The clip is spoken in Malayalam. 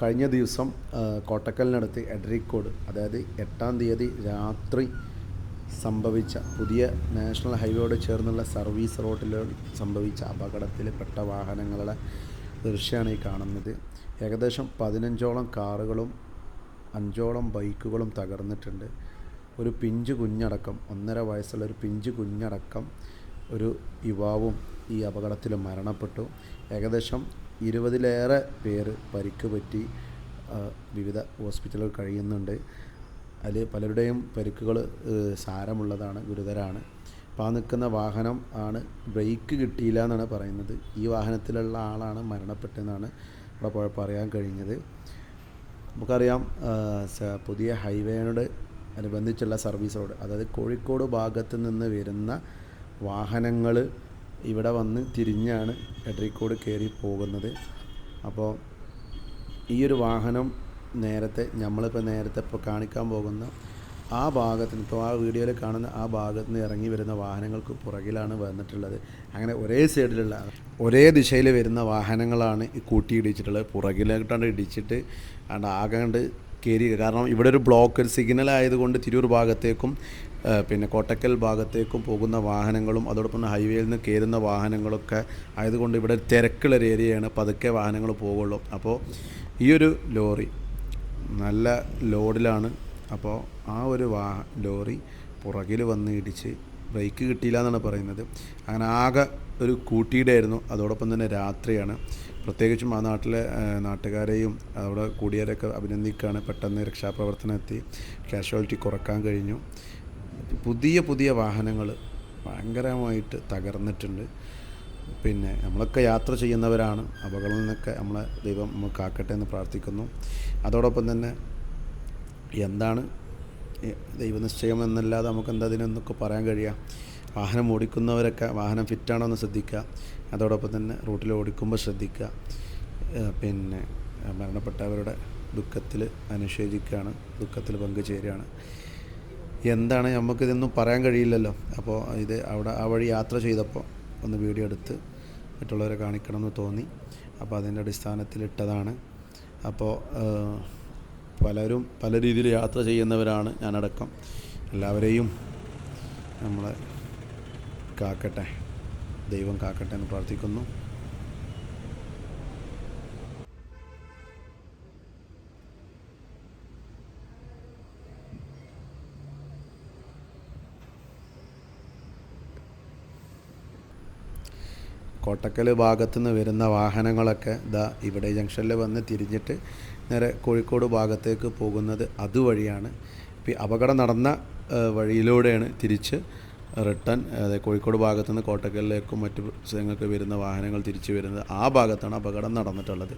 കഴിഞ്ഞ ദിവസം കോട്ടക്കലിനടുത്ത് എഡ്രിക്കോട് അതായത് എട്ടാം തീയതി രാത്രി സംഭവിച്ച പുതിയ നാഷണൽ ഹൈവേയോട് ചേർന്നുള്ള സർവീസ് റോഡിൽ സംഭവിച്ച അപകടത്തിൽ പെട്ട വാഹനങ്ങളുടെ ദൃശ്യമാണ് ഈ കാണുന്നത്. ഏകദേശം പതിനഞ്ചോളം കാറുകളും അഞ്ചോളം ബൈക്കുകളും തകർന്നിട്ടുണ്ട്. ഒരു പിഞ്ച് കുഞ്ഞടക്കം ഒന്നര വയസ്സുള്ള ഒരു പിഞ്ച് കുഞ്ഞടക്കം ഒരു യുവാവും ഈ അപകടത്തിൽ മരണപ്പെട്ടു. ഏകദേശം ഇരുപതിലേറെ പേര് പരിക്ക് പറ്റി വിവിധ ഹോസ്പിറ്റലുകൾ കഴിയുന്നുണ്ട്. അതിൽ പലരുടെയും പരിക്കുകൾ സാരമുള്ളതാണ് ഗുരുതരമാണ് അപ്പോൾ ആ നിൽക്കുന്ന വാഹനം ആണ് ബ്രേക്ക് കിട്ടിയില്ല എന്നാണ് പറയുന്നത്. ഈ വാഹനത്തിലുള്ള ആളാണ് മരണപ്പെട്ടതെന്നാണ് ഇവിടെ പറയാൻ കഴിഞ്ഞത്. നമുക്കറിയാം പുതിയ ഹൈവേയോട് അനുബന്ധിച്ചുള്ള സർവീസ് റോഡ് അതായത് കോഴിക്കോട് ഭാഗത്ത് നിന്ന് വരുന്ന വാഹനങ്ങൾ ഇവിടെ വന്ന് തിരിഞ്ഞാണ് എഡറിക്കോട് കയറി പോകുന്നത്. അപ്പോൾ ഈ ഒരു വാഹനം നേരത്തെ നമ്മളിപ്പോൾ നേരത്തെ ഇപ്പോൾ കാണിക്കാൻ പോകുന്ന ആ ഭാഗത്തിന് ഇപ്പോൾ ആ വീഡിയോയിൽ കാണുന്ന ആ ഭാഗത്ത് നിന്ന് ഇറങ്ങി വരുന്ന വാഹനങ്ങൾക്ക് പുറകിലാണ് വന്നിട്ടുള്ളത്. അങ്ങനെ ഒരേ സൈഡിലുള്ള ഒരേ ദിശയിൽ വരുന്ന വാഹനങ്ങളാണ് കൂട്ടിയിടിച്ചിട്ടുള്ളത്. പുറകിലോട്ടാണ് ഇടിച്ചിട്ട് ആണ്ട് ആകെ കണ്ട് കയറി. കാരണം ഇവിടെ ഒരു ബ്ലോക്ക് ഒരു സിഗ്നൽ ആയതുകൊണ്ട് തിരൂർ ഭാഗത്തേക്കും പിന്നെ കോട്ടക്കൽ ഭാഗത്തേക്കും പോകുന്ന വാഹനങ്ങളും അതോടൊപ്പം ഹൈവേയിൽ നിന്ന് കയറുന്ന വാഹനങ്ങളൊക്കെ ആയതുകൊണ്ട് ഇവിടെ തിരക്കുള്ള ഒരു ഏരിയയാണ് പതുക്കെ വാഹനങ്ങൾ പോകുള്ളൂ അപ്പോൾ ഈ ഒരു ലോറി നല്ല ലോഡിലാണ്. അപ്പോൾ ആ ഒരു വാ ലോറി പുറകിൽ വന്ന് ഇടിച്ച് ബ്രേക്ക് കിട്ടിയില്ല എന്നാണ് പറയുന്നത്. അങ്ങനെ ആകെ ഒരു കൂട്ടിയിടായിരുന്നു. അതോടൊപ്പം തന്നെ രാത്രിയാണ്. പ്രത്യേകിച്ചും ആ നാട്ടിലെ നാട്ടുകാരെയും അവിടെ കൂടിയവരെയൊക്കെ അഭിനന്ദിക്കുകയാണ്. പെട്ടെന്ന് രക്ഷാപ്രവർത്തനം എത്തി. കാഷ്വാലിറ്റി കുറയ്ക്കാൻ കഴിഞ്ഞു. പുതിയ പുതിയ വാഹനങ്ങൾ ഭയങ്കരമായിട്ട് തകർന്നിട്ടുണ്ട്. പിന്നെ നമ്മളൊക്കെ യാത്ര ചെയ്യുന്നവരാണ്. അപകടങ്ങളിൽ നിന്നൊക്കെ നമ്മളെ ദൈവം നമുക്ക് കാക്കട്ടെ എന്ന് പ്രാർത്ഥിക്കുന്നു. അതോടൊപ്പം തന്നെ എന്താണ് ദൈവനിശ്ചയം എന്നല്ലാതെ നമുക്ക് എന്താ അതിനൊന്നൊക്കെ പറയാൻ കഴിയുക വാഹനം ഓടിക്കുന്നവരൊക്കെ വാഹനം ഫിറ്റാണോ എന്ന് ശ്രദ്ധിക്കുക. അതോടൊപ്പം തന്നെ റൂട്ടിൽ ഓടിക്കുമ്പോൾ ശ്രദ്ധിക്കുക. പിന്നെ മരണപ്പെട്ടവരുടെ ദുഃഖത്തിൽ അനുശേചിക്കുകയാണ്. ദുഃഖത്തിൽ പങ്കുചേരുകയാണ്. എന്താണ് നമുക്കിതൊന്നും പറയാൻ കഴിയില്ലല്ലോ. അപ്പോൾ ഇത് അവിടെ ആ വഴി യാത്ര ചെയ്തപ്പോൾ ഒന്ന് വീഡിയോ എടുത്ത് മറ്റുള്ളവരെ കാണിക്കണം എന്ന് തോന്നി. അപ്പോൾ അതിന്റെ അടിസ്ഥാനത്തിൽ ഇട്ടതാണ് അപ്പോൾ പലരും പല രീതിയിൽ യാത്ര ചെയ്യുന്നവരാണ് ഞാനടക്കം. എല്ലാവരെയും നമ്മളെ കാക്കട്ടെ ദൈവം കാക്കട്ടെ എന്ന് പ്രാർത്ഥിക്കുന്നു. കോട്ടക്കൽ ഭാഗത്തു നിന്ന് വരുന്ന വാഹനങ്ങളൊക്കെ ഇതാ ഇവിടെ ജംഗ്ഷനിൽ വന്ന് തിരിഞ്ഞിട്ട് നേരെ കോഴിക്കോട് ഭാഗത്തേക്ക് പോകുന്നത് അതുവഴിയാണ്. അപകടം നടന്ന വഴിയിലൂടെയാണ് തിരിച്ച് റിട്ടേൺ അതായത് കോഴിക്കോട് ഭാഗത്തു നിന്ന് കോട്ടക്കലിലേക്കും മറ്റു സ്ഥലങ്ങൾക്ക് വരുന്ന വാഹനങ്ങൾ തിരിച്ചു വരുന്നത്. ആ ഭാഗത്താണ് അപകടം നടന്നിട്ടുള്ളത്.